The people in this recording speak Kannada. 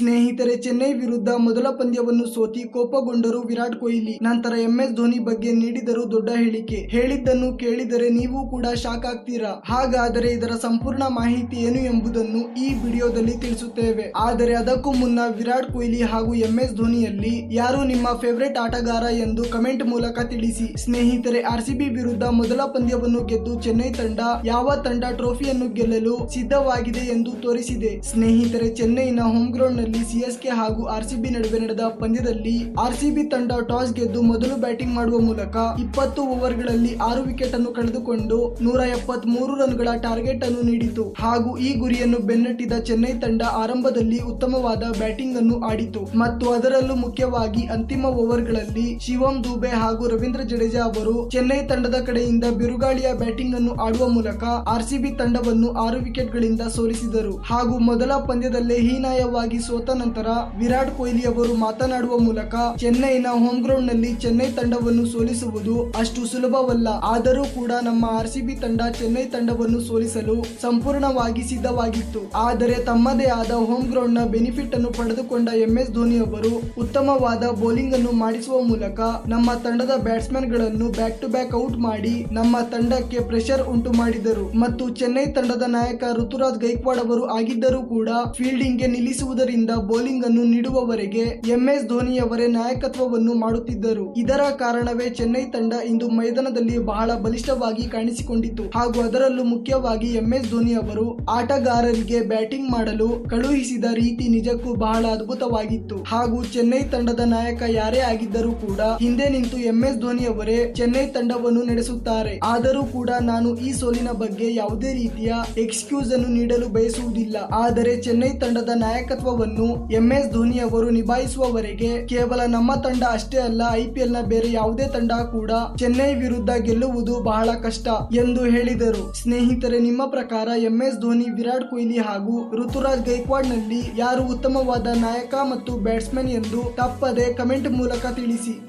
ಸ್ನೇಹಿತರೆ, ಚೆನ್ನೈ ವಿರುದ್ಧ ಮೊದಲ ಪಂದ್ಯವನ್ನು ಸೋತಿ ಕೋಪಗೊಂಡರು ವಿರಾಟ್ ಕೊಹ್ಲಿ. ನಂತರ ಎಂಎಸ್ ಧೋನಿ ಬಗ್ಗೆ ನೀಡಿದರು ದೊಡ್ಡ ಹೇಳಿಕೆ. ಹೇಳಿದ್ದನ್ನು ಕೇಳಿದರೆ ನೀವು ಕೂಡ ಶಾಕ್ ಆಗ್ತೀರಾ? ಹಾಗಾದರೆ ಇದರ ಸಂಪೂರ್ಣ ಮಾಹಿತಿ ಏನು ಎಂಬುದನ್ನು ಈ ವಿಡಿಯೋದಲ್ಲಿ ತಿಳಿಸುತ್ತೇವೆ. ಆದರೆ ಅದಕ್ಕೂ ಮುನ್ನ ವಿರಾಟ್ ಕೊಹ್ಲಿ ಹಾಗೂ ಎಂಎಸ್ ಧೋನಿಯಲ್ಲಿ ಯಾರು ನಿಮ್ಮ ಫೇವರೇಟ್ ಆಟಗಾರ ಎಂದು ಕಮೆಂಟ್ ಮೂಲಕ ತಿಳಿಸಿ. ಸ್ನೇಹಿತರೆ ಆರ್ಸಿಬಿ ವಿರುದ್ಧ ಮೊದಲ ಪಂದ್ಯವನ್ನು ಗೆದ್ದು ಚೆನ್ನೈ ತಂಡ ಯಾವ ತಂಡ ಟ್ರೋಫಿಯನ್ನು ಗೆಲ್ಲಲು ಸಿದ್ಧವಾಗಿದೆ ಎಂದು ತೋರಿಸಿದೆ. ಸ್ನೇಹಿತರೆ, ಚೆನ್ನೈನ ಹೋಮ್ ಗ್ರೌಂಡ್ ಸಿಎಸ್ಕೆ ಹಾಗೂ ಆರ್ಸಿಬಿ ನಡುವೆ ನಡೆದ ಪಂದ್ಯದಲ್ಲಿ ಆರ್ಸಿಬಿ ತಂಡ ಟಾಸ್ ಗೆದ್ದು ಮೊದಲು ಬ್ಯಾಟಿಂಗ್ ಮಾಡುವ ಮೂಲಕ ಇಪ್ಪತ್ತು ಓವರ್ಗಳಲ್ಲಿ ಆರು ವಿಕೆಟ್ ಅನ್ನು ಕಳೆದುಕೊಂಡು ನೂರ ಎಪ್ಪತ್ತ್ ಮೂರು ರನ್ಗಳ ಟಾರ್ಗೆಟ್ ಅನ್ನು ನೀಡಿತು. ಹಾಗೂ ಈ ಗುರಿಯನ್ನು ಬೆನ್ನಟ್ಟಿದ ಚೆನ್ನೈ ತಂಡ ಆರಂಭದಲ್ಲಿ ಉತ್ತಮವಾದ ಬ್ಯಾಟಿಂಗ್ ಅನ್ನು ಆಡಿತು. ಮತ್ತು ಅದರಲ್ಲೂ ಮುಖ್ಯವಾಗಿ ಅಂತಿಮ ಓವರ್ಗಳಲ್ಲಿ ಶಿವಂ ದುಬೆ ಹಾಗೂ ರವೀಂದ್ರ ಜಡೇಜಾ ಅವರು ಚೆನ್ನೈ ತಂಡದ ಕಡೆಯಿಂದ ಬಿರುಗಾಳಿಯ ಬ್ಯಾಟಿಂಗ್ ಅನ್ನು ಆಡುವ ಮೂಲಕ ಆರ್ಸಿಬಿ ತಂಡವನ್ನು ಆರು ವಿಕೆಟ್ ಗಳಿಂದ ಸೋಲಿಸಿದರು. ಹಾಗೂ ಮೊದಲ ಪಂದ್ಯದಲ್ಲೇ ಹೀನಾಯವಾಗಿ ಸೋತ ನಂತರ ವಿರಾಟ್ ಕೊಹ್ಲಿ ಅವರು ಮಾತನಾಡುವ ಮೂಲಕ ಚೆನ್ನೈನ ಹೋಮ್ ಗ್ರೌಂಡ್ನಲ್ಲಿ ಚೆನ್ನೈ ತಂಡವನ್ನು ಸೋಲಿಸುವುದು ಅಷ್ಟು ಸುಲಭವಲ್ಲ. ಆದರೂ ಕೂಡ ನಮ್ಮ ಆರ್ಸಿಬಿ ತಂಡ ಚೆನ್ನೈ ತಂಡವನ್ನು ಸೋಲಿಸಲು ಸಂಪೂರ್ಣವಾಗಿ ಸಿದ್ಧವಾಗಿತ್ತು. ಆದರೆ ತಮ್ಮದೇ ಆದ ಹೋಮ್ ಗ್ರೌಂಡ್ನ ಬೆನಿಫಿಟ್ ಅನ್ನು ಪಡೆದುಕೊಂಡ ಎಂಎಸ್ ಧೋನಿ ಅವರು ಉತ್ತಮವಾದ ಬೌಲಿಂಗ್ ಅನ್ನು ಮಾಡಿಸುವ ಮೂಲಕ ನಮ್ಮ ತಂಡದ ಬ್ಯಾಟ್ಸ್ಮನ್ಗಳನ್ನು ಬ್ಯಾಕ್ ಟು ಬ್ಯಾಕ್ ಔಟ್ ಮಾಡಿ ನಮ್ಮ ತಂಡಕ್ಕೆ ಪ್ರೆಷರ್ ಉಂಟು ಮಾಡಿದರು. ಮತ್ತು ಚೆನ್ನೈ ತಂಡದ ನಾಯಕ ಋತುರಾಜ್ ಗೈಕ್ವಾಡ್ ಅವರು ಆಗಿದ್ದರೂ ಕೂಡ ಫೀಲ್ಡಿಂಗ್ಗೆ ನಿಲ್ಲಿಸುವುದರಿಂದ ಬೌಲಿಂಗ್ ಅನ್ನು ನೀಡುವವರೆಗೆ ಎಂಎಸ್ ಧೋನಿಯವರೇ ನಾಯಕತ್ವವನ್ನು ಮಾಡುತ್ತಿದ್ದರು. ಇದರ ಕಾರಣವೇ ಚೆನ್ನೈ ತಂಡ ಇಂದು ಮೈದಾನದಲ್ಲಿ ಬಹಳ ಬಲಿಷ್ಠವಾಗಿ ಕಾಣಿಸಿಕೊಂಡಿತು ಹಾಗೂ ಅದರಲ್ಲೂ ಮುಖ್ಯವಾಗಿ ಎಂಎಸ್ ಧೋನಿ ಅವರು ಆಟಗಾರರಿಗೆ ಬ್ಯಾಟಿಂಗ್ ಮಾಡಲು ಕಳುಹಿಸಿದ ರೀತಿ ನಿಜಕ್ಕೂ ಬಹಳ ಅದ್ಭುತವಾಗಿತ್ತು. ಹಾಗೂ ಚೆನ್ನೈ ತಂಡದ ನಾಯಕ ಯಾರೇ ಆಗಿದ್ದರೂ ಕೂಡ ಹಿಂದೆ ನಿಂತು ಎಂಎಸ್ ಧೋನಿ ಅವರೇ ಚೆನ್ನೈ ತಂಡವನ್ನು ನಡೆಸುತ್ತಾರೆ. ಆದರೂ ಕೂಡ ನಾನು ಈ ಸೋಲಿನ ಬಗ್ಗೆ ಯಾವುದೇ ರೀತಿಯ ಎಕ್ಸ್ಕ್ಯೂಸ್ ಅನ್ನು ನೀಡಲು ಬಯಸುವುದಿಲ್ಲ. ಆದರೆ ಚೆನ್ನೈ ತಂಡದ ನಾಯಕತ್ವವನ್ನು ಎಂಎಸ್ ಧೋನಿ ಅವರು ನಿಭಾಯಿಸುವವರೆಗೆ ಕೇವಲ ನಮ್ಮ ತಂಡ ಅಷ್ಟೇ ಅಲ್ಲ ಐಪಿಎಲ್ನ ಬೇರೆ ಯಾವುದೇ ತಂಡ ಕೂಡ ಚೆನ್ನೈ ವಿರುದ್ಧ ಗೆಲ್ಲುವುದು ಬಹಳ ಕಷ್ಟ ಎಂದು ಹೇಳಿದರು. ಸ್ನೇಹಿತರೆ, ನಿಮ್ಮ ಪ್ರಕಾರ ಎಂಎಸ್ ಧೋನಿ, ವಿರಾಟ್ ಕೊಹ್ಲಿ ಹಾಗೂ ಋತುರಾಜ್ ಗೈಕ್ವಾಡ್ನಲ್ಲಿ ಯಾರು ಉತ್ತಮವಾದ ನಾಯಕ ಮತ್ತು ಬ್ಯಾಟ್ಸ್ಮನ್ ಎಂದು ತಪ್ಪದೆ ಕಮೆಂಟ್ ಮೂಲಕ ತಿಳಿಸಿ.